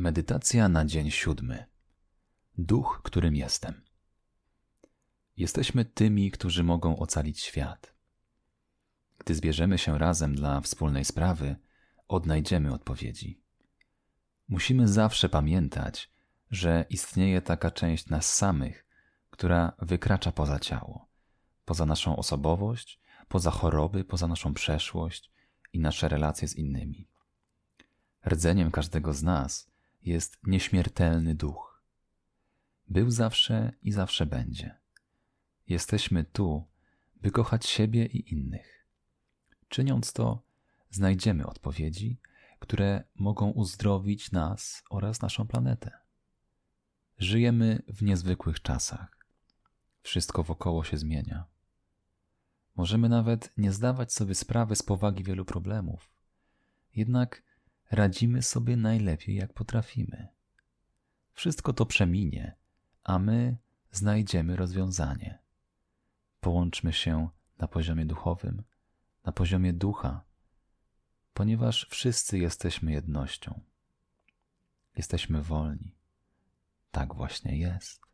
Medytacja na dzień siódmy. Duch, którym jestem. Jesteśmy tymi, którzy mogą ocalić świat. Gdy zbierzemy się razem dla wspólnej sprawy, odnajdziemy odpowiedzi. Musimy zawsze pamiętać, że istnieje taka część nas samych, która wykracza poza ciało, poza naszą osobowość, poza choroby, poza naszą przeszłość i nasze relacje z innymi. Rdzeniem każdego z nas jest nieśmiertelny duch. Był zawsze i zawsze będzie. Jesteśmy tu, by kochać siebie i innych. Czyniąc to, znajdziemy odpowiedzi, które mogą uzdrowić nas oraz naszą planetę. Żyjemy w niezwykłych czasach. Wszystko wokoło się zmienia. Możemy nawet nie zdawać sobie sprawy z powagi wielu problemów. Jednak radzimy sobie najlepiej, jak potrafimy. Wszystko to przeminie, a my znajdziemy rozwiązanie. Połączmy się na poziomie duchowym, na poziomie ducha, ponieważ wszyscy jesteśmy jednością. Jesteśmy wolni. Tak właśnie jest.